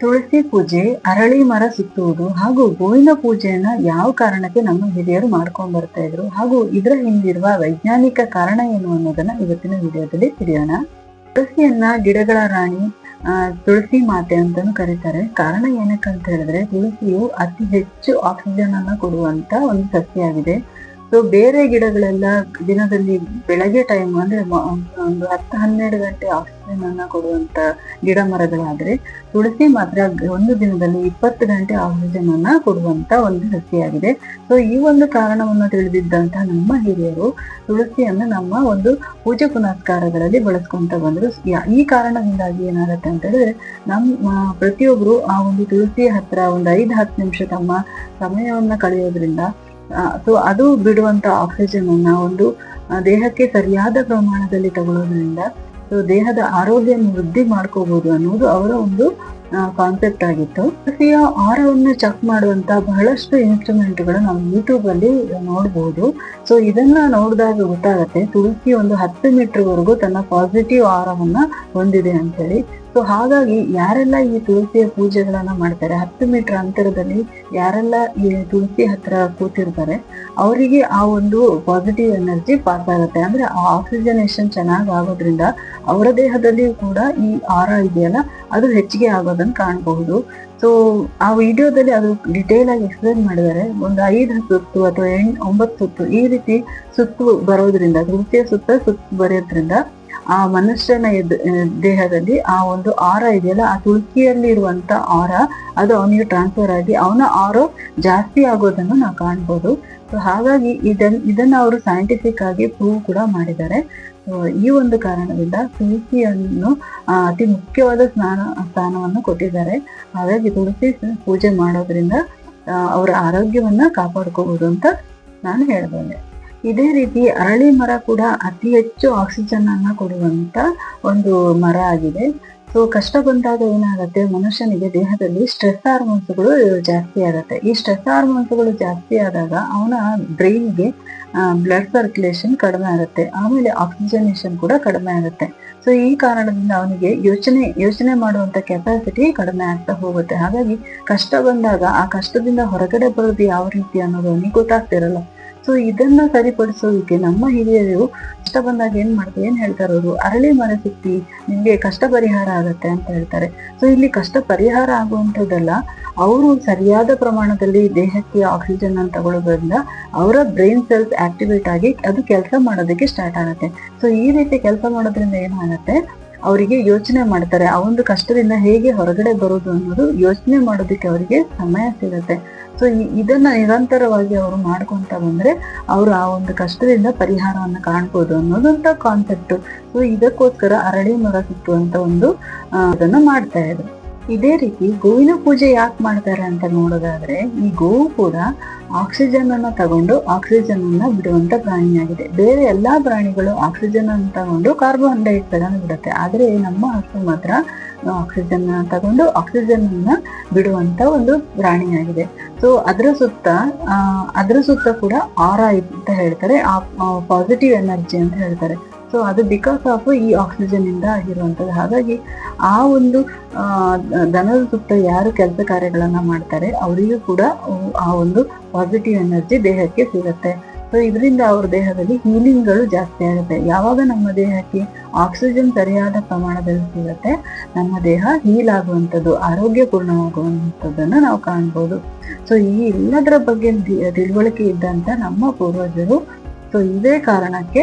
ತುಳಸಿ ಪೂಜೆ, ಅರಳಿ ಮರ ಸುತ್ತುವುದು ಹಾಗೂ ಗೋವಿನ ಪೂಜೆಯನ್ನ ಯಾವ ಕಾರಣಕ್ಕೆ ನಮ್ಮ ಹಿರಿಯರು ಮಾಡ್ಕೊಂಡ್ ಬರ್ತಾ ಇದ್ರು ಹಾಗೂ ಇದರ ಹಿಂದಿರುವ ವೈಜ್ಞಾನಿಕ ಕಾರಣ ಏನು ಅನ್ನೋದನ್ನ ಇವತ್ತಿನ ವಿಡಿಯೋದಲ್ಲಿ ತಿಳಿಯೋಣ. ತುಳಸಿಯನ್ನ ಗಿಡಗಳ ರಾಣಿ ತುಳಸಿ ಮಾತೆ ಅಂತಾನು ಕರೀತಾರೆ. ಕಾರಣ ಏನಕ್ಕಂತ ಹೇಳಿದ್ರೆ ತುಳಸಿಯು ಅತಿ ಹೆಚ್ಚು ಆಕ್ಸಿಜನ್ ಅನ್ನ ಕೊಡುವಂತ ಒಂದು ಸಸ್ಯ ಆಗಿದೆ ಸೊ ಬೇರೆ ಗಿಡಗಳೆಲ್ಲ ದಿನದಲ್ಲಿ ಬೆಳಗ್ಗೆ ಟೈಮ್ ಅಂದ್ರೆ ಒಂದು ಹತ್ತು ಹನ್ನೆರಡು ಗಂಟೆ ಆಕ್ಸಿಜನ್ ಅನ್ನ ಕೊಡುವಂತ ಗಿಡ ಮರಗಳಾದ್ರೆ ತುಳಸಿ ಮಾತ್ರ ಒಂದು ದಿನದಲ್ಲಿ ಇಪ್ಪತ್ತು ಗಂಟೆ ಆಕ್ಸಿಜನ್ ಅನ್ನ ಕೊಡುವಂತ ಒಂದು ಸಸ್ಯವಾಗಿದೆ ಸೊ ಈ ಒಂದು ಕಾರಣವನ್ನು ತಿಳಿದಿದ್ದಂತಹ ನಮ್ಮ ಹಿರಿಯರು ತುಳಸಿಯನ್ನು ನಮ್ಮ ಒಂದು ಪೂಜೆ ಪುನಸ್ಕಾರಗಳಲ್ಲಿ ಬಳಸ್ಕೊಂತ ಬಂದ್ರು. ಈ ಕಾರಣದಿಂದಾಗಿ ಏನಾಗುತ್ತೆ ಅಂತ ಹೇಳಿದ್ರೆ ನಮ್ಮ ಪ್ರತಿಯೊಬ್ರು ಆ ಒಂದು ತುಳಸಿ ಹತ್ರ ಒಂದು ಐದು ಹತ್ತು ನಿಮಿಷ ತಮ್ಮ ಸಮಯವನ್ನ ಕಳೆಯೋದ್ರಿಂದ ಸೊ ಅದು ಬಿಡುವಂತ ಆಕ್ಸಿಜನ್ ಅನ್ನ ಒಂದು ದೇಹಕ್ಕೆ ಸರಿಯಾದ ಪ್ರಮಾಣದಲ್ಲಿ ತಗೊಳ್ಳೋದ್ರಿಂದ, ಸೊ, ದೇಹದ ಆರೋಗ್ಯ ವೃದ್ಧಿ ಮಾಡ್ಕೋಬಹುದು ಅನ್ನೋದು ಅವರ ಒಂದು ಕಾನ್ಸೆಪ್ಟ್ ಆಗಿತ್ತು. ಸಸಿಯ ಆರವನ್ನು ಚೆಕ್ ಮಾಡುವಂತ ಬಹಳಷ್ಟು ಇನ್ಸ್ಟ್ರೂಮೆಂಟ್ಗಳು ನಾವು ಯೂಟ್ಯೂಬ್ ಅಲ್ಲಿ ನೋಡಬಹುದು ಸೊ, ಇದನ್ನ ನೋಡಿದಾಗ ಗೊತ್ತಾಗತ್ತೆ ತುಳಸಿ ಒಂದು ಹತ್ತು ಮೀಟರ್ ವರೆಗೂ ತನ್ನ ಪಾಸಿಟಿವ್ ಆರವನ್ನ ಹೊಂದಿದೆ ಅಂತ ಹೇಳಿ ಸೊ ಹಾಗಾಗಿ ಯಾರೆಲ್ಲ ಈ ತುಳಸಿಯ ಪೂಜೆಗಳನ್ನ ಮಾಡ್ತಾರೆ, ಹತ್ತು ಮೀಟರ್ ಅಂತರದಲ್ಲಿ ಯಾರೆಲ್ಲ ಈ ತುಳಸಿ ಹತ್ರ ಕೂತಿರ್ತಾರೆ, ಅವರಿಗೆ ಆ ಒಂದು ಪಾಸಿಟಿವ್ ಎನರ್ಜಿ ಪಾಸ್ ಆಗುತ್ತೆ. ಅಂದ್ರೆ ಆ ಆಕ್ಸಿಜನೇಷನ್ ಚೆನ್ನಾಗಿ ಆಗೋದ್ರಿಂದ ಅವರ ದೇಹದಲ್ಲಿ ಕೂಡ ಈ ಆರ ಇದೆಯಲ್ಲ, ಅದು ಹೆಚ್ಚಿಗೆ ಆಗೋದನ್ನ ಕಾಣಬಹುದು. ಸೊ ಆ ವಿಡಿಯೋದಲ್ಲಿ ಅದು ಡಿಟೇಲ್ ಆಗಿ ಎಕ್ಸ್ಪ್ಲೇನ್ ಮಾಡಿದ್ದಾರೆ. ಒಂದು ಐದು ಸುತ್ತು ಅಥವಾ ಎಂಟ್, ಒಂಬತ್ತು ಸುತ್ತು ಈ ರೀತಿ ಸುತ್ತು ಬರೋದ್ರಿಂದ, ತುಳಸಿಯ ಸುತ್ತ ಸುತ್ತು ಬರೋದ್ರಿಂದ ಆ ಮನುಷ್ಯನ ದೇಹದಲ್ಲಿ ಆ ಒಂದು ಆರ ಇದೆಯಲ್ಲ, ಆ ತುಳಸಿಯಲ್ಲಿ ಇರುವಂತ ಆರ, ಅದು ಅವನಿಗೆ ಟ್ರಾನ್ಸ್ಫರ್ ಆಗಿ ಅವನ ಆರೋ ಜಾಸ್ತಿ ಆಗೋದನ್ನು ನಾವು ಕಾಣ್ಬೋದು. ಸೊ ಹಾಗಾಗಿ ಇದನ್, ಇದನ್ನ ಅವರು ಸೈಂಟಿಫಿಕ್ ಆಗಿ ಪ್ರೂವ್ ಕೂಡ ಮಾಡಿದ್ದಾರೆ. ಈ ಒಂದು ಕಾರಣದಿಂದ ತುಳಸಿಯನ್ನು ಅತಿ ಮುಖ್ಯವಾದ ಸ್ನಾನ, ಸ್ಥಾನವನ್ನು ಕೊಟ್ಟಿದ್ದಾರೆ. ಹಾಗಾಗಿ ತುಳಸಿ ಪೂಜೆ ಮಾಡೋದ್ರಿಂದ ಅವರ ಆರೋಗ್ಯವನ್ನ ಕಾಪಾಡ್ಕೋಬಹುದು ಅಂತ ನಾನು ಹೇಳ್ಬಲ್ಲೆ. ಇದೇ ರೀತಿ ಅರಳಿ ಮರ ಕೂಡ ಅತಿ ಹೆಚ್ಚು ಆಕ್ಸಿಜನ್ ಅನ್ನ ಕೊಡುವಂತ ಒಂದು ಮರ ಆಗಿದೆ. ಸೊ ಕಷ್ಟ ಬಂದಾಗ ಏನಾಗುತ್ತೆ? ಮನುಷ್ಯನಿಗೆ ದೇಹದಲ್ಲಿ ಸ್ಟ್ರೆಸ್ ಹಾರ್ಮೋನ್ಸ್ಗಳು ಜಾಸ್ತಿ ಆಗುತ್ತೆ. ಈ ಸ್ಟ್ರೆಸ್ ಹಾರ್ಮೋನ್ಸ್ಗಳು ಜಾಸ್ತಿ ಆದಾಗ ಅವನ ಬ್ರೈನ್ಗೆ ಬ್ಲಡ್ ಸರ್ಕ್ಯುಲೇಷನ್ ಕಡಿಮೆ ಆಗುತ್ತೆ. ಆಮೇಲೆ ಆಕ್ಸಿಜನೇಷನ್ ಕೂಡ ಕಡಿಮೆ ಆಗುತ್ತೆ. ಸೊ ಈ ಕಾರಣದಿಂದ ಅವನಿಗೆ ಯೋಚನೆ ಯೋಚನೆ ಮಾಡುವಂತ ಕೆಪಾಸಿಟಿ ಕಡಿಮೆ ಆಗ್ತಾ ಹೋಗುತ್ತೆ. ಹಾಗಾಗಿ ಕಷ್ಟ ಬಂದಾಗ ಆ ಕಷ್ಟದಿಂದ ಹೊರಗಡೆ ಬರೋದು ಯಾವ ರೀತಿ ಅನ್ನೋದು ಅವನಿಗೆ ಗೊತ್ತಾಗ್ತಿರಲ್ಲ. ಸೊ ಇದನ್ನ ಸರಿಪಡಿಸೋದಕ್ಕೆ ನಮ್ಮ ಹಿರಿಯರು ಕಷ್ಟ ಬಂದಾಗ ಏನ್ ಮಾಡ್ತಾರೆ? ಏನ್ ಹೇಳ್ತಾರೆ ಅವರು? ಅರಳಿ ಮರ ಸುತ್ತಿ ನಿಮ್ಗೆ ಕಷ್ಟ ಪರಿಹಾರ ಆಗತ್ತೆ ಅಂತ ಹೇಳ್ತಾರೆ. ಸೊ ಇಲ್ಲಿ ಕಷ್ಟ ಪರಿಹಾರ ಆಗುವಂಥದ್ದಲ್ಲ, ಅವರು ಸರಿಯಾದ ಪ್ರಮಾಣದಲ್ಲಿ ದೇಹಕ್ಕೆ ಆಕ್ಸಿಜನ್ ಅನ್ನು ತಗೊಳ್ಳೋದ್ರಿಂದ ಅವರ ಬ್ರೈನ್ ಸೆಲ್ಸ್ ಆಕ್ಟಿವೇಟ್ ಆಗಿ ಅದು ಕೆಲಸ ಮಾಡೋದಕ್ಕೆ ಸ್ಟಾರ್ಟ್ ಆಗುತ್ತೆ. ಸೊ ಈ ರೀತಿ ಕೆಲಸ ಮಾಡೋದ್ರಿಂದ ಏನಾಗುತ್ತೆ? ಅವರಿಗೆ ಯೋಚನೆ ಮಾಡ್ತಾರೆ. ಆ ಒಂದು ಕಷ್ಟದಿಂದ ಹೇಗೆ ಹೊರಗಡೆ ಬರೋದು ಅನ್ನೋದು ಯೋಚನೆ ಮಾಡೋದಕ್ಕೆ ಅವರಿಗೆ ಸಮಯ ಸಿಗುತ್ತೆ. ಸೊ ಇದನ್ನ ನಿರಂತರವಾಗಿ ಅವರು ಮಾಡ್ಕೊಂತ ಬಂದ್ರೆ ಅವರು ಆ ಒಂದು ಕಷ್ಟದಿಂದ ಪರಿಹಾರವನ್ನು ಕಾಣ್ಬೋದು ಅನ್ನೋದಂತ ಕಾನ್ಸೆಪ್ಟ್ ಸೊ ಇದಕ್ಕೋಸ್ಕರ ಅರಳಿ ಮರ ಸುತ್ತುವಂತ ಒಂದು ಅದನ್ನ ಮಾಡ್ತಾ ಇದ್ರು. ಇದೇ ರೀತಿ ಗೋವಿನ ಪೂಜೆ ಯಾಕೆ ಮಾಡ್ತಾರೆ ಅಂತ ನೋಡೋದಾದ್ರೆ ಈ ಗೋವು ಕೂಡ ಆಕ್ಸಿಜನ್ ಅನ್ನ ತಗೊಂಡು ಆಕ್ಸಿಜನ್ ಅನ್ನ ಬಿಡುವಂತ ಪ್ರಾಣಿಯಾಗಿದೆ. ಬೇರೆ ಎಲ್ಲಾ ಪ್ರಾಣಿಗಳು ಆಕ್ಸಿಜನ್ ಅನ್ನು ತಗೊಂಡು ಕಾರ್ಬನ್ ಡೈಆಕ್ಸೈಡ್ ಅನ್ನು ಬಿಡುತ್ತೆ. ಆದ್ರೆ ನಮ್ಮ ಹಸು ಮಾತ್ರ ಆಕ್ಸಿಜನ್ ಅನ್ನ ತಗೊಂಡು ಆಕ್ಸಿಜನ್ ಅನ್ನ ಬಿಡುವಂತ ಒಂದು ಪ್ರಾಣಿಯಾಗಿದೆ. ಸೊ ಅದರ ಸುತ್ತ ಆ, ಅದರ ಸುತ್ತ ಕೂಡ ಆರ ಅಂತ ಹೇಳ್ತಾರೆ. ಪಾಸಿಟಿವ್ ಎನರ್ಜಿ ಅಂತ ಹೇಳ್ತಾರೆ. ಸೊ ಅದು ಬಿಕಾಸ್ ಆಫ್ ಈ ಆಕ್ಸಿಜನ್ ಇಂದ ಆಗಿರುವಂತದ್ದು ಹಾಗಾಗಿ ಆ ಒಂದು ದನದ ಸುತ್ತ ಯಾರು ಕೆಲಸ ಕಾರ್ಯಗಳನ್ನ ಮಾಡ್ತಾರೆ, ಅವರಿಗೂ ಕೂಡ ಆ ಒಂದು ಪಾಸಿಟಿವ್ ಎನರ್ಜಿ ದೇಹಕ್ಕೆ ಸಿಗುತ್ತೆ. ಸೊ ಇದರಿಂದ ಅವ್ರ ದೇಹದಲ್ಲಿ ಹೀಲಿಂಗ್ಗಳು ಜಾಸ್ತಿ ಆಗುತ್ತೆ. ಯಾವಾಗ ನಮ್ಮ ದೇಹಕ್ಕೆ ಆಕ್ಸಿಜನ್ ಸರಿಯಾದ ಪ್ರಮಾಣದಲ್ಲಿ ಸಿಗುತ್ತೆ, ನಮ್ಮ ದೇಹ ಹೀಲ್ ಆಗುವಂಥದ್ದು, ಆರೋಗ್ಯಪೂರ್ಣವಾಗುವಂಥದ್ದನ್ನು ನಾವು ಕಾಣ್ಬೋದು. ಸೊ ಈ ಎಲ್ಲದರ ಬಗ್ಗೆ ತಿಳುವಳಿಕೆ ಇದ್ದಂತ ನಮ್ಮ ಪೂರ್ವಜರು ಸೊ ಇದೇ ಕಾರಣಕ್ಕೆ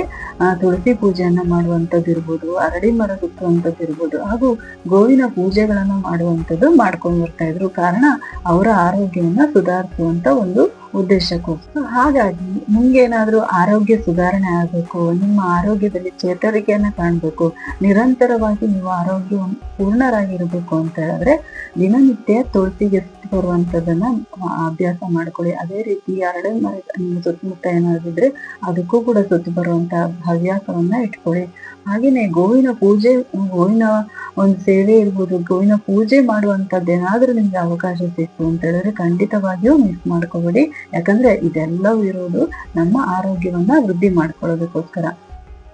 ತುಳಸಿ ಪೂಜೆಯನ್ನ ಮಾಡುವಂಥದ್ದು ಇರ್ಬೋದು, ಅರಳಿ ಮರ ಸುತ್ತುವಂಥದ್ದು ಇರ್ಬೋದು, ಹಾಗೂ ಗೋವಿನ ಪೂಜೆಗಳನ್ನ ಮಾಡುವಂಥದ್ದು ಮಾಡ್ಕೊಂಡು ಬರ್ತಾ ಇದ್ರು. ಕಾರಣ, ಅವರ ಆರೋಗ್ಯವನ್ನ ಸುಧಾರಿಸುವಂತ ಒಂದು ಉದ್ದೇಶಕ್ಕೋಸ್ಕರ. ಹಾಗಾಗಿ, ನಿಮ್ಗೇನಾದ್ರೂ ಆರೋಗ್ಯ ಸುಧಾರಣೆ ಆಗಬೇಕು, ನಿಮ್ಮ ಆರೋಗ್ಯದಲ್ಲಿ ಚೇತರಿಕೆಯನ್ನ ಕಾಣ್ಬೇಕು, ನಿರಂತರವಾಗಿ ನೀವು ಆರೋಗ್ಯ ಪೂರ್ಣರಾಗಿರ್ಬೇಕು ಅಂತ ಹೇಳಿದ್ರೆ, ದಿನನಿತ್ಯ ತುಳಸಿಗೆ ಸುತ್ತಿ ಬರುವಂತದನ್ನ ಅಭ್ಯಾಸ ಮಾಡ್ಕೊಳ್ಳಿ. ಅದೇ ರೀತಿ ಎರಡೇ ಮರ ನಿಮ್ಮ ಸುತ್ತಮುತ್ತ ಏನಾದಿದ್ರೆ ಅದಕ್ಕೂ ಕೂಡ ಸುತ್ತಿ ಬರುವಂತ ಹವ್ಯಾಸವನ್ನ ಇಟ್ಕೊಳ್ಳಿ. ಹಾಗೇನೆ ಗೋವಿನ ಪೂಜೆ, ಗೋವಿನ ಒಂದು ಸೇವೆ ಇರ್ಬೋದು, ಗೋವಿನ ಪೂಜೆ ಮಾಡುವಂತದ್ದೇನಾದ್ರೂ ನಿಮ್ಗೆ ಅವಕಾಶ ಸಿಕ್ತು ಅಂತ ಹೇಳಿದ್ರೆ ಖಂಡಿತವಾಗಿಯೂ ಮಿಸ್ ಮಾಡ್ಕೋಬೇಡಿ. ಯಾಕಂದ್ರೆ ಇದೆಲ್ಲವೂ ಇರೋದು ನಮ್ಮ ಆರೋಗ್ಯವನ್ನ ವೃದ್ಧಿ ಮಾಡ್ಕೊಳ್ಳೋದಕ್ಕೋಸ್ಕರ.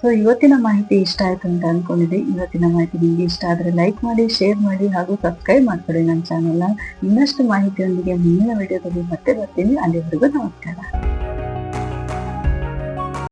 ಸೊ ಇವತ್ತಿನ ಮಾಹಿತಿ ಇಷ್ಟ ಆಯ್ತು ಅಂತ ಅನ್ಕೊಂಡಿದ್ದೆ. ಇವತ್ತಿನ ಮಾಹಿತಿ ನಿಮ್ಗೆ ಇಷ್ಟ ಆದ್ರೆ ಲೈಕ್ ಮಾಡಿ ಶೇರ್ ಮಾಡಿ ಹಾಗೂ ಸಬ್ಸ್ಕ್ರೈಬ್ ಮಾಡ್ಕೊಳ್ಳಿ ನನ್ನ ಚಾನೆಲ್ನ ಇನ್ನಷ್ಟು ಮಾಹಿತಿಯೊಂದಿಗೆ ಮುಂದಿನ ವಿಡಿಯೋದಲ್ಲಿ ಮತ್ತೆ ಬರ್ತೀನಿ. ಅಲ್ಲಿವರೆಗೂ ನಮಸ್ಕಾರ.